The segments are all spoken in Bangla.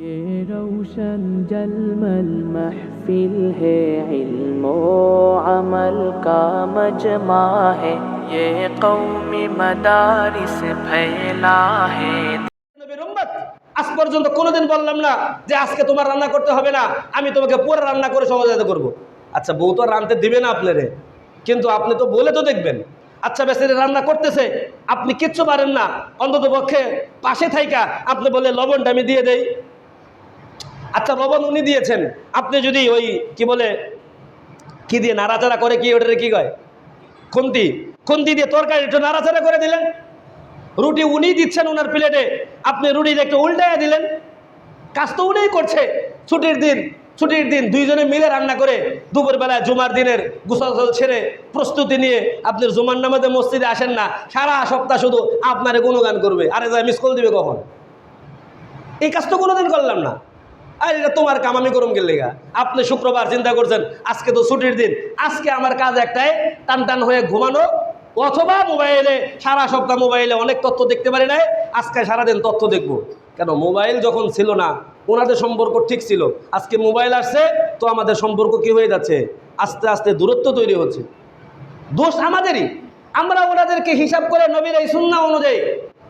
ये रोशन जलमल महफिल है इल्म अमल का मजमा है ये कौमी मदारिस फैला है নবীর উম্মত, আজ পর্যন্ত কোনোদিন বললাম না যে আজকে তোমার রান্না করতে হবে না আমি তোমাকে পরে রান্না করে সহযোগিতা করব। আচ্ছা বউ তো আর রাঁধতে দিবে না আপনারে কিন্তু আপনি তো বলে তো দেখবেন আচ্ছা বেসিরে রান্না করতেছে আপনি কিচ্ছু পারেন না অন্তত পক্ষে পাশে থাইকা আপনি বলে লবণটা আমি দিয়ে দেই আচ্ছা লবণ উনি দিয়েছেন। আপনি যদি ওই কি বলে, কি দিয়ে নাড়াচাড়া করে কি, ওটারে কি কয়? খুন্তি। খুন্তি দিয়ে তরকারি একটু নাড়াচাড়া করে দিলেন। রুটি উনি দিচ্ছেন ওনার প্লেটে। আপনি রুটি একটু উল্টাইয়া দিলেন। কাজ তো উনিই করছে। ছুটির দিন ছুটির দিন দুইজনে মিলে রান্না করে দুপুরবেলায় জুমার দিনের গোসল ছেড়ে প্রস্তুতি নিয়ে আপনি জুমার নামাজে মসজিদে আসেন না। সারা সপ্তাহ শুধু আপনারে গুণগান করবে। আরে যা মিস কল দিবে কখন? এই কাজ তো কোনোদিন করলাম না। আর এটা তোমার কাম, আমি করুম গেলে আপনি শুক্রবার চিন্তা করছেন, আজকে তো ছুটির দিন। আজকে আমার কাজ একটাই, টান টান হয়ে ঘুমানো, অথবা মোবাইলে, সারা সপ্তাহ মোবাইলে অনেক তথ্য দেখতে পারি নাই, আজকে সারাদিন তথ্য দেখব। কেন, মোবাইল যখন ছিল না, ওনাদের সম্পর্ক ঠিক ছিল। আজকে মোবাইল আসছে, তো আমাদের সম্পর্ক কি হয়ে যাচ্ছে? আস্তে আস্তে দূরত্ব তৈরি হচ্ছে। দোষ আমাদেরই। আমরা ওনাদেরকে হিসাব করে নবীর এই সুন্না অনুযায়ী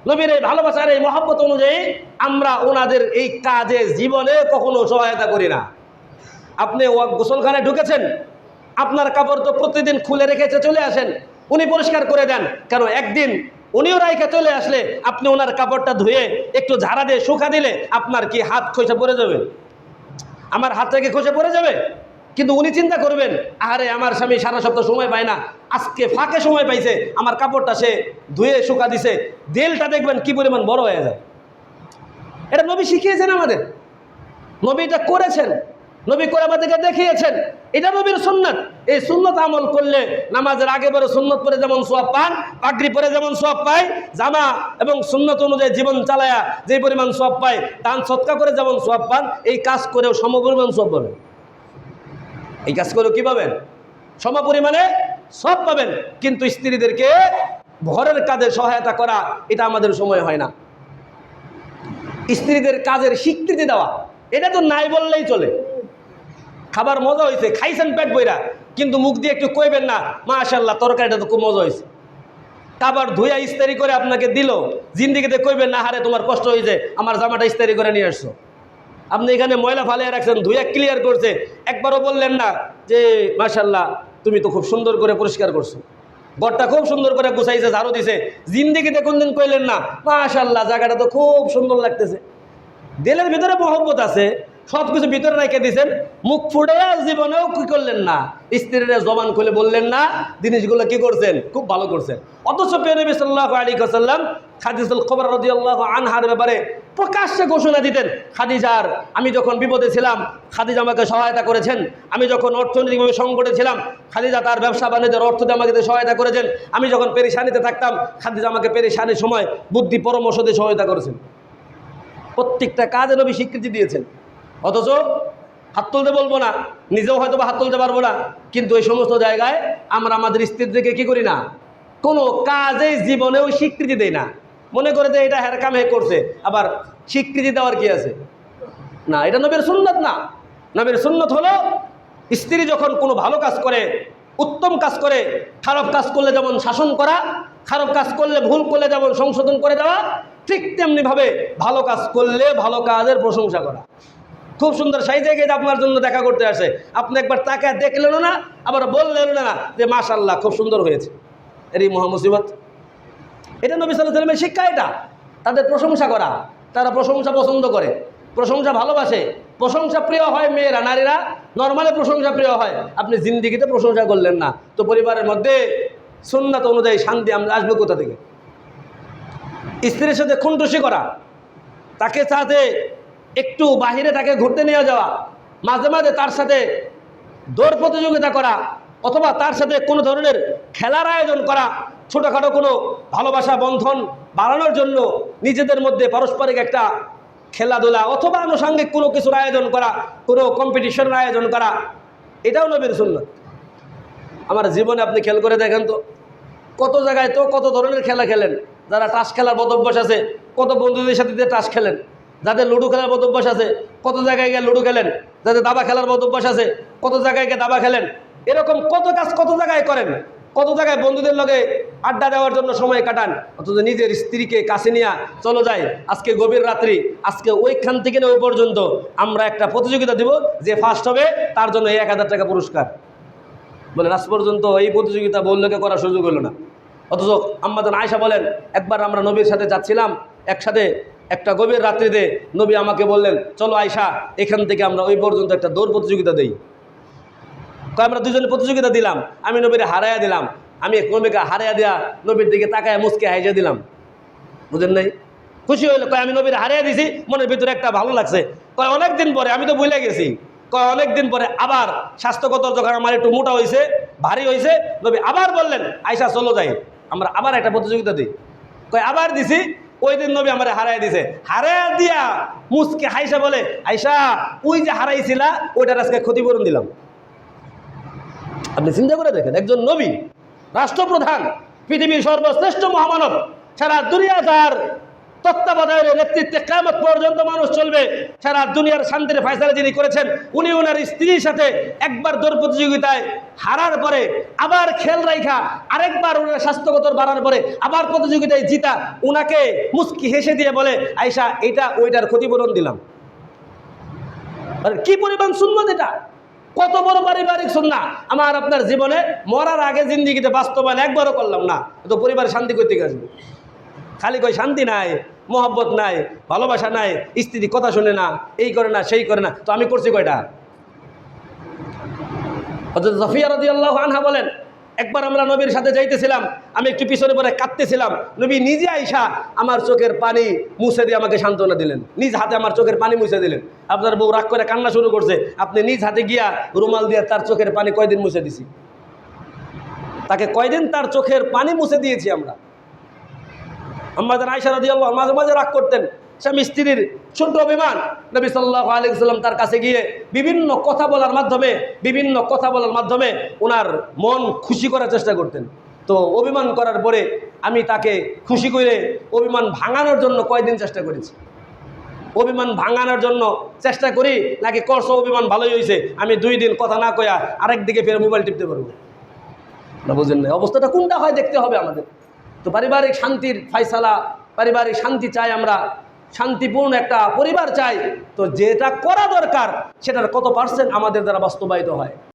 নবীর এই ভালোবাসার এই মহব্বত অনুযায়ী আমরা ওনাদের এই কাজে জীবনে কখনো সহায়তা করি না। আপনি ও গোসলখানায় ঢুকেছেন, আপনার কাপড় তো প্রতিদিন খুলে রেখেছে, চলে আসেন, উনি পরিষ্কার করে দেন। কেন? একদিন উনিও রাইখে চলে আসলে আপনি ওনার কাপড়টা ধুয়ে একটু ঝাড়া দিয়ে শুকা দিলে আপনার কি হাত খসে পড়ে যাবে? আমার হাত থেকে খসে পড়ে যাবে? কিন্তু উনি চিন্তা করবেন আরে আমার স্বামী সারা সপ্তাহ সময় পায় না আজকে ফাঁকে সময় পাইছে, আমার কাপড়টা সে ধুয়ে শুকা দিছে। দেলটা দেখবেন কি পরিমাণ বড় হয়ে যায়। এটা নবী শিখিয়েছেন আমাদের। নবী এটা করেছেন। নবী করে আমাদেরকে দেখিয়েছেন। এটা নবীর সুন্নত। এই সুন্নত আমল করলে নামাজের আগে পরে সুন্নত পরে যেমন সোয়াব পান, পাগড়ি পরে যেমন সোয়াব পায়, জামা এবং সুন্নত অনুযায়ী জীবন চালায়া যে পরিমাণ সোয়াব পায়, দান সৎকা করে যেমন সোয়াব পান, এই কাজ করেও সমপরিমাণ সোয়াব পাবেন। এই কাজ করেও কী পাবেন? সম পরিমাণে সব পাবেন। কিন্তু স্ত্রীদেরকে ঘরের কাজে সহায়তা করা, এটা আমাদের সময় হয় না। স্ত্রীদের কাজের স্বীকৃতি দেওয়া, এটা তো নাই বললেই চলে। খাবার মজা হয়েছে খাইছেন পেট বইরা, কিন্তু মুখ দিয়ে একটু কইবেন না মাশাল্লাহ তরকারিটা তো খুব মজা হয়েছে কাবার ধুইয়া ইস্তারি করে আপনাকে দিল, জিন্দিগিতে কইবেন, না হারে, তোমার কষ্ট হয়েছে আমার জামাটা ইস্তারি করে নিয়ে আসছো। আপনি এখানে ময়লা ফালিয়ে রাখছেন, ধুইয়া ক্লিয়ার করছে, একবারও বললেন না যে মাশাল্লাহ তুমি তো খুব সুন্দর করে পরিষ্কার করছ। ঘরটা খুব সুন্দর করে গুছাইছে, ঝাড়ু দিছে। জিন্দিগিতে কোনদিন কইলেন না মাশাল্লাহ জায়গাটা তো খুব সুন্দর লাগতেছে। দিলের ভিতরে মহব্বত আছে সব কিছু ভিতরে রেখে দিয়েছেন মুখ ফুটে জীবনেও কি করলেন না, স্ত্রীরা জবান খুলে বললেন না, জিনিসগুলো কি করছেন? খুব ভালো করছেন। অথচ পেনবী সাল্লাহ আলী কাসাল্লাম খাদিজুল খবর রদি আল্লাহ আনহার ব্যাপারে প্রকাশ্যে ঘোষণা দিতেন, খাদিজার, আমি যখন বিপদে ছিলাম, খাদিজা আমাকে সহায়তা করেছেন, আমি যখন অর্থনৈতিকভাবে সংকটে ছিলাম, খাদিজা তার ব্যবসা বাণিজ্যের অর্থতে আমাকে সহায়তা করেছেন, আমি যখন পেরেশানিতে থাকতাম, খাদিজা আমাকে পেরেশানির সময় বুদ্ধি পরামর্শ দিয়ে সহায়তা করেছেন। প্রত্যেকটা কাজে নবী স্বীকৃতি দিয়েছেন। অথচ হাত তুলতে বলব না, নিজেও হয়তো বা হাত তুলতে পারব না, কিন্তু এই সমস্ত জায়গায় আমরা আমাদের স্ত্রীদেরকে কি করি না? কোনো কাজেই জীবনেও স্বীকৃতি দেই না। মনে করে যে এটা হ্যারকাম হে করছে, আবার স্বীকৃতি দেওয়ার কি আছে? না, এটা নবীর সুন্নত না। নবীর সুন্নত হলো স্ত্রী যখন কোনো ভালো কাজ করে, উত্তম কাজ করে, খারাপ কাজ করলে যেমন শাসন করা, খারাপ কাজ করলে ভুল করলে যেমন সংশোধন করে দেওয়া, ঠিক তেমনিভাবে ভালো কাজ করলে ভালো কাজের প্রশংসা করা। খুব সুন্দর সেই জায়গায় আপনার জন্য দেখা করতে আসে। আপনি একবার তাকে দেখলেনও না, আবার বললেনও না যে মাশাল্লাহ খুব সুন্দর হয়েছে। এরই মহামুসিবত। এটা নবী সাল্লাহ সাল্লামের শিক্ষা এটা। তাদের প্রশংসা করা। তারা প্রশংসা পছন্দ করে, প্রশংসা ভালোবাসে। প্রশংসা প্রিয় হয় মেয়েরা, নারীরা। নর্মালি প্রশংসা প্রিয় হয়। আপনি জিন্দিগিতে প্রশংসা করলেন না। তো পরিবারের মধ্যে সুন্নাত অনুযায়ী শান্তি আমরা আসবে কোথা থেকে? স্ত্রীর সাথে খুনটুসি করা। তাকে সাথে একটু বাহিরে তাকে ঘুরতে নিয়ে যাওয়া। মাঝে মাঝে তার সাথে দৌড় প্রতিযোগিতা করা। অথবা তার সাথে কোনো ধরনের খেলার আয়োজন করা, ছোটোখাটো কোনো ভালোবাসা বন্ধন বাড়ানোর জন্য নিজেদের মধ্যে পারস্পরিক একটা খেলাধুলা অথবা আনুষঙ্গিক কোনো কিছুর আয়োজন করা, কোনো কম্পিটিশনের আয়োজন করা, এটাও নবীর সুন্নত। আমার জীবনে আপনি খেল করে দেখেন তো, কত জায়গায় তো কত ধরনের খেলা খেলেন, যারা টাস খেলার বদভ্যাস আছে, কত বন্ধুদের সাথে দিয়ে টাস খেলেন, যাদের লুডো খেলার মতো অভ্যাস আছে, কত জায়গায় গিয়ে লুডো খেলেন, যাদের দাবা খেলার মতো অভ্যাস আছে, কত জায়গায় গিয়ে দাবা খেলেন, এরকম কত কাজ কত জায়গায় করেন। কত জায়গায় বন্ধুদের লগে আড্ডা দেওয়ার জন্য সময় কাটান? অথচ নিজের স্ত্রীকে কাছে নিয়ে চলো যাই, আজকে গভীর রাত্রি, আজকে ওইখান থেকে ওই পর্যন্ত আমরা একটা প্রতিযোগিতা দিব, যে ফার্স্ট হবে, তার জন্য এক হাজার টাকা পুরস্কার। বলে আজ পর্যন্ত এই প্রতিযোগিতা বললোকে করার সুযোগ হলো না। অথচ আম্মাদান আয়সা বলেন, একবার আমরা নবীর সাথে যাচ্ছিলাম, একসাথে একটা গভীর রাত্রিতে নবী আমাকে বললেন, চলো আয়সা এখান থেকে আমরা ওই পর্যন্ত একটা দৌড় প্রতিযোগিতা দেই। তো আমরা দুজনে প্রতিযোগিতা দিলাম, আমি নবীরে হারাইয়া দিলাম, আমি নবীকে হারাইয়া দেয়া নবীর দিকে তাকায় মুসকে হাইজা দিলাম। বুঝেন নাই? খুশি হইল, কয়, আমি নবীর হারিয়ে দিছি, মনের ভিতরে একটা ভালো লাগছে। কয় অনেক দিন পরে, আমি তো ভুলে গেছি, কয় অনেক দিন পরে আবার স্বাস্থ্যগত যখন আমার একটু মোটা হয়েছে ভারী হয়েছে নবী আবার বললেন আয়সা চলো যাই, আমরা আবার একটা প্রতিযোগিতা দিই। কয়, আবার দিছি, ওই দিন নবী আমার হারাই দিছে। হারাইয়া দিয়া মুসকে হাইসা বলে আয়সা ওই যে হারাইছিলা, ওইটার আজকে ক্ষতিপূরণ দিলাম। আপনি চিন্তা করে দেখেন, একজন নবী, রাষ্ট্রপ্রধান, পৃথিবীর সর্বশ্রেষ্ঠ মহামানব, সারা দুনিয়া তার তত্ত্বাবধায়নের নেতৃত্বে কেমত পর্যন্ত মানুষ চলবে, সারা দুনিয়ার শান্তির ফয়সালা যিনি করেছেন, উনি ওনার স্ত্রীর সাথে একবার দৌড় প্রতিযোগিতায় হারার পরে আবার খেল রাইখা, আরেকবার ওনার স্বাস্থ্যগত বাড়ার পরে আবার প্রতিযোগিতায় জিতা, উনাকে মুস্কি হেসে দিয়ে বলে আয়সা এটা ওইটার ক্ষতিপূরণ দিলাম। কি পরিমাণ সুন্নত এটা? কত বড় পারিবারিক সুন্না। আমার আপনার জীবনে মরার আগে জিন্দিগিতে বাস্তবায়ন একবারও করলাম না। তো পরিবারে শান্তি করতে গেছে। খালি কই শান্তি নাই, মোহব্বত নাই, ভালোবাসা নাই স্ত্রী কথা শুনে না, এই করে না, সেই করে না। তো আমি করছি কয়টা? অর্থাৎ জফিয়া রদি আল্লাহ আনহা বলেন একবার আমরা নবীর সাথে যাইতেছিলাম, আমি একটু পিছনে পরে কাঁদতেছিলাম। নবী নিজে আইসা আমার চোখের পানি মুছে দিয়ে আমাকে সান্ত্বনা দিলেন। নিজ হাতে আমার চোখের পানি মুছে দিলেন। আপনার বউ রাগ করে কান্না শুরু করছে। আপনি নিজ হাতে গিয়া রুমাল দিয়ে তার চোখের পানি কয়দিন মুছে দিছি? তাকে কয়দিন তার চোখের পানি মুছে দিয়েছি আমরা? আমাদের আয়সা রাদি আল্লাহ মাঝে মাঝে রাগ করতেন। স্বামী স্ত্রীর ছোট অভিমান। নবী সাল্লাহ আলিয়াল্লাম তার কাছে গিয়ে বিভিন্ন কথা বলার মাধ্যমে, বিভিন্ন কথা বলার মাধ্যমে ওনার মন খুশি করার চেষ্টা করতেন। তো অভিমান করার পরে আমি তাকে খুশি করে অভিমান ভাঙানোর জন্য কয়দিন চেষ্টা করেছি। অভিমান ভাঙানোর জন্য চেষ্টা করি, নাকি করছ অভিমান ভালোই হয়েছে আমি দুই দিন কথা না কয়া আরেক দিকে ফের মোবাইল টিপতে পারব। না বুঝেন না অবস্থাটা কোনটা হয় দেখতে হবে আমাদের। তো পারিবারিক শান্তির ফাইসালা, পারিবারিক শান্তি চাই আমরা শান্তিপূর্ণ একটা পরিবার চাই, তো যেটা করা দরকার, সেটার কত পার্সেন্ট আমাদের দ্বারা বাস্তবায়িত হয়?